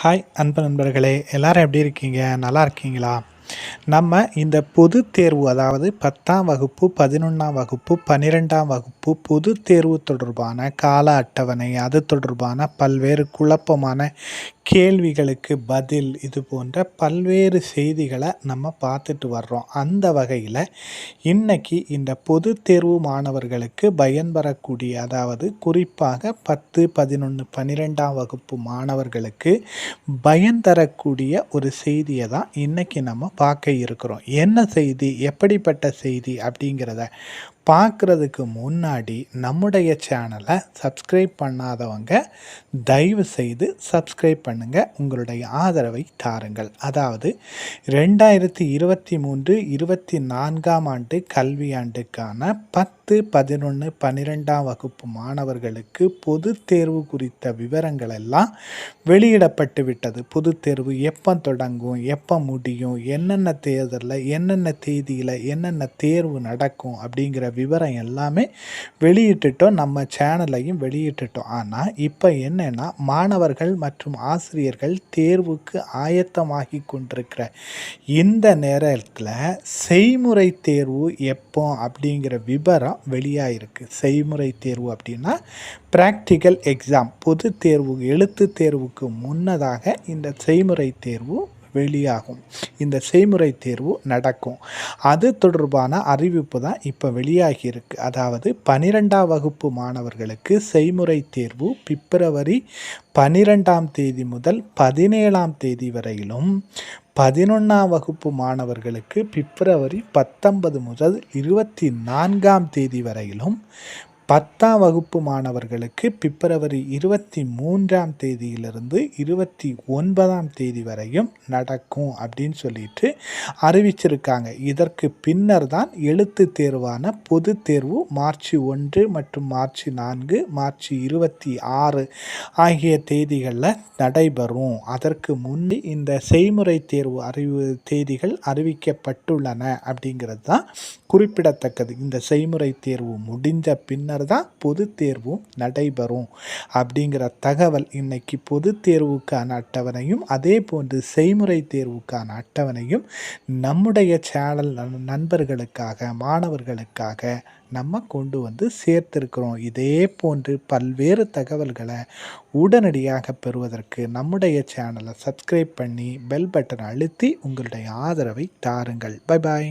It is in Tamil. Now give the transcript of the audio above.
ஹாய் அன்பு நண்பர்களே எல்லாரும் எப்படி இருக்கீங்க? நல்லா இருக்கீங்களா? நம்ம இந்த பொது தேர்வு அதாவது பத்தாம் வகுப்பு பதினொன்றாம் வகுப்பு பன்னிரெண்டாம் வகுப்பு பொது தேர்வு தொடர்பான கால அட்டவணை அது தொடர்பான பல்வேறு குழப்பமான கேள்விகளுக்கு பதில் இது போன்ற பல்வேறு செய்திகளை நம்ம பார்த்துட்டு வர்றோம். அந்த வகையில் இன்னைக்கு இந்த பொது தேர்வு மாணவர்களுக்கு பயன்பெறக்கூடிய அதாவது குறிப்பாக பத்து பதினொன்று பன்னிரெண்டாம் வகுப்பு மாணவர்களுக்கு பயன் தரக்கூடிய ஒரு செய்தியை தான் இன்னைக்கு நம்ம பார்க்க இருக்கிறோம். என்ன செய்தி? எப்படிப்பட்ட செய்தி? அப்படிங்கிறத பார்க்குறதுக்கு முன்னாடி நம்முடைய சேனலை சப்ஸ்கிரைப் பண்ணாதவங்க தயவு செய்து சப்ஸ்கிரைப் பண்ணுங்கள் உங்களுடைய ஆதரவை தாருங்கள். அதாவது ரெண்டாயிரத்தி இருபத்தி மூன்று இருபத்தி நான்காம் ஆண்டு கல்வியாண்டுக்கான பத்து பதினொன்று பன்னிரெண்டாம் வகுப்பு மாணவர்களுக்கு பொது தேர்வு குறித்த விவரங்கள் எல்லாம் வெளியிடப்பட்டு விட்டது. பொது தேர்வு எப்போ தொடங்கும் எப்போ முடியும் என்னென்ன தேர்தலில் என்னென்ன தேதியில் என்னென்ன தேர்வு நடக்கும் அப்படிங்கிற விவரம் எல்லாமே வெளியிட்டுட்டோம் நம்ம சேனலையும் வெளியிட்டுட்டோம். ஆனால் இப்போ என்னென்னா மாணவர்கள் மற்றும் ஆசிரியர்கள் தேர்வுக்கு ஆயத்தமாகி கொண்டிருக்கிற இந்த நேரத்தில் செய்முறை தேர்வு எப்போ அப்படிங்கிற விவரம் வெளியாகிருக்கு செய்முறை தேர்வு அப்படின்னா ப்ராக்டிக்கல் எக்ஸாம் பொது தேர்வு எழுத்து தேர்வுக்கு முன்னதாக இந்த செய்முறை தேர்வு வெளியாகும். இந்த செய்முறை தேர்வு நடக்கும். அது தொடர்பான அறிவிப்பு தான் இப்போ வெளியாகி இருக்கு. அதாவது பனிரெண்டாம் வகுப்பு மாணவர்களுக்கு செய்முறை தேர்வு பிப்ரவரி பனிரெண்டாம் தேதி முதல் பதினேழாம் தேதி வரையிலும் பதினொன்றாம் வகுப்பு மாணவர்களுக்கு பிப்ரவரி பத்தொன்பது முதல் இருபத்தி நான்காம் தேதி வரையிலும் பத்தாம் வகுப்பு மாணவர்களுக்கு பிப்ரவரி இருபத்தி மூன்றாம் தேதியிலிருந்து இருபத்தி ஒன்பதாம் தேதி வரையும் நடக்கும் அப்படின்னு சொல்லிட்டு அறிவிச்சிருக்காங்க. இதற்கு பின்னர் தான் எழுத்து தேர்வான பொது தேர்வு மார்ச் ஒன்று மற்றும் மார்ச் நான்கு மார்ச் இருபத்தி ஆறு ஆகிய தேதிகளில் நடைபெறும். அதற்கு முன்னே இந்த செய்முறை தேர்வு அறிவு தேதிகள் அறிவிக்கப்பட்டுள்ளன அப்படிங்கிறது தான் குறிப்பிடத்தக்கது. இந்த செய்முறை தேர்வு முடிந்த பின்னர் பின்னர் தான் பொது தேர்வும் நடைபெறும். அப்படிங்கிற தகவல் இன்னைக்கு பொது தேர்வுக்கான அட்டவணையும் அதே போன்று செய்முறை தேர்வுக்கான அட்டவணையும் நம்முடைய சேனல் நண்பர்களுக்காக மாணவர்களுக்காக நம்ம கொண்டு வந்து சேர்த்திருக்கிறோம். இதே போன்று பல்வேறு தகவல்களை உடனடியாக பெறுவதற்கு நம்முடைய சேனலை சப்ஸ்கிரைப் பண்ணி பெல் பட்டனை அழுத்தி உங்களுடைய ஆதரவை தாருங்கள். Bye bye